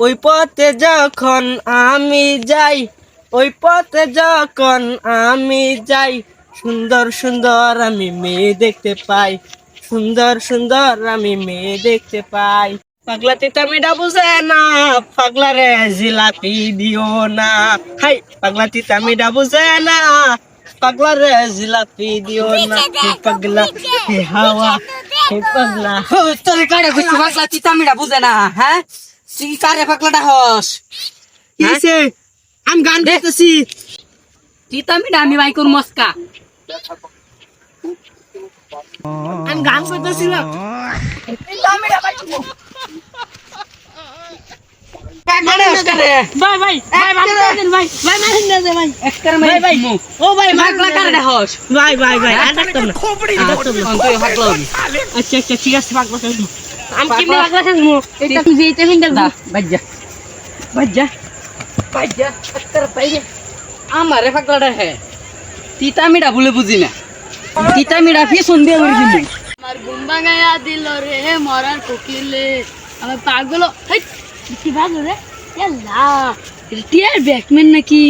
ওই পথে যখন আমি যাই ওই পথে যখন আমি যাই সুন্দর সুন্দর আমি মেয়ে দেখতে পাই সুন্দর সুন্দর আমি মেয়ে দেখতে পাই। পাগলা তিতামিটা বুঝে না পাগলা রে জিলাপি দিও না। হাই পাগলা তিতামিটা বুঝে না পাগলা রে জিলাপি দিও না। পাগলা হে হাওয়া হে পাগলা। তোর কারে কইছি পাগলা চিতামিটা বুঝে না হ্যাঁ? তুই কারে পাগলাটা হস কিসে আমি গান আমি মস্কা গান মানে ভাই ভাই ভাই ভালো আছেন ভাই ভাই না ভাই একটার ভাই ভাই ও ভাই পাগলা কারে হস ভাই ভাই ভাই আর ডাক্তার না তুই আচ্ছা আচ্ছা ঠিক আছে আমি কেমনে এটা দা বাজ্জা বাজ্জা বাজ্জা আমারে পাগলাটা হে। বুঝি না। তিতামিটা পিছন দিয়ে করে দিবি আমার ঘুম ভাঙাইয়া দিল রে মরার কোকিলে। আমার পাগল হেই, কি পাগল রে? ইয়াল্লা টিয়ার ব্যাকম্যান নাকি?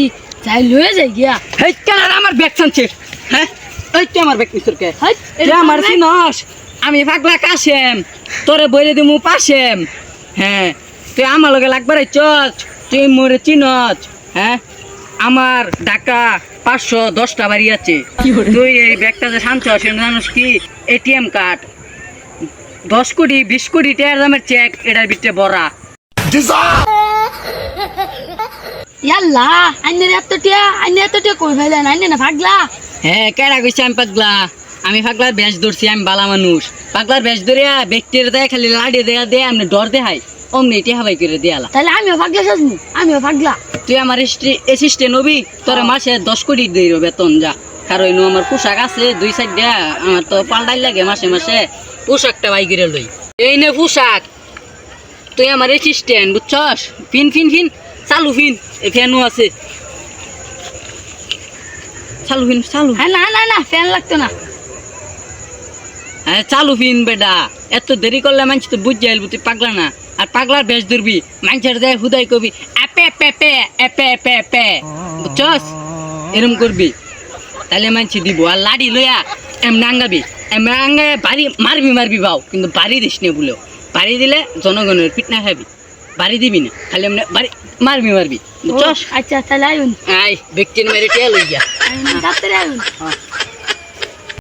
যাই লয়ে যাই গিয়া। হেই কেন আমার ব্যাগ টানছে? হ্যাঁ? ওই তুই আমার ব্যাগ কে? হেই, এটা এটা আমার আমি পাগলা কাশেম। তোরে বইরে দিমু পাশেম। হ্যাঁ তুই আমার লগে লাগবার চচ তুই মোরে চিনচ হ্যাঁ? আমার ঢাকা পাঁচশো দশটা বাড়ি আছে। তুই এই ব্যাগটা যে শান্ত জানিস কি? ATM card. দশ কোটি বিশ কোটি টাকার দামের চেক এটার ভিতরে ভরা ইয়াল্লা আইনের এত টিয়া আইনের এত টিয়া কই ফেলেন আইনে না পাগলা হ্যাঁ কেডা কইছে আমি পাগলা? আমি পাগলার বেশ ধরছি আমি বালা মানুষ। পাগলার বেশ ধরিয়া ব্যক্তির দেয় খালি লাড়ি দেয়া দে আমি ডর দেহাই অমনি এটি হাবাই করে দেয়ালা তাহলে আমিও পাগলা সাজমু আমিও পাগলা। তুই আমার অ্যাসিস্ট্যান্ট হবি তোর মাসে দশ কোটি দিয়ে বেতন যা। কারণ আমার পোশাক আছে দুই সাইড দিয়া আমার তো পাল্টাই লাগে মাসে মাসে পোশাকটা বাই করে লই। এই নে পোশাক তুই আমার অ্যাসিস্ট্যান্ট বুঝছস? ফিন ফিন ফিন চালু ফিন ফ্যানও আছে। চালু ফিন চালু। হ্যাঁ না না না ফ্যান লাগতো না। হ্যাঁ চালু ফিন বেটা। এত দেরি করলে মানুষ তো বুঝ যাইল তুই পাগলা না। আর পাগলার বেশ ধরবি মানুষের দেয় হুদাই কবি এপে পে পে এপে পে পে বুঝছস? এরম করবি। তাহলে মানছি দিব। আর লাড়ি লইয়া এম নাঙ্গাবি এম নাঙ্গে বাড়ি মারবি মারবি বাও কিন্তু বাড়ি দিস না বলেও। বাড়ি দিলে জনগণের পিট না খাবি। বাড়ি দিবি না। খালি এমনি বাড়ি মারবি মারবি। বুঝছস? আচ্ছা তাহলে আইন আই ব্যক্তির মেরে টেয়া লইয়া। তাড়াতাড়ি আইন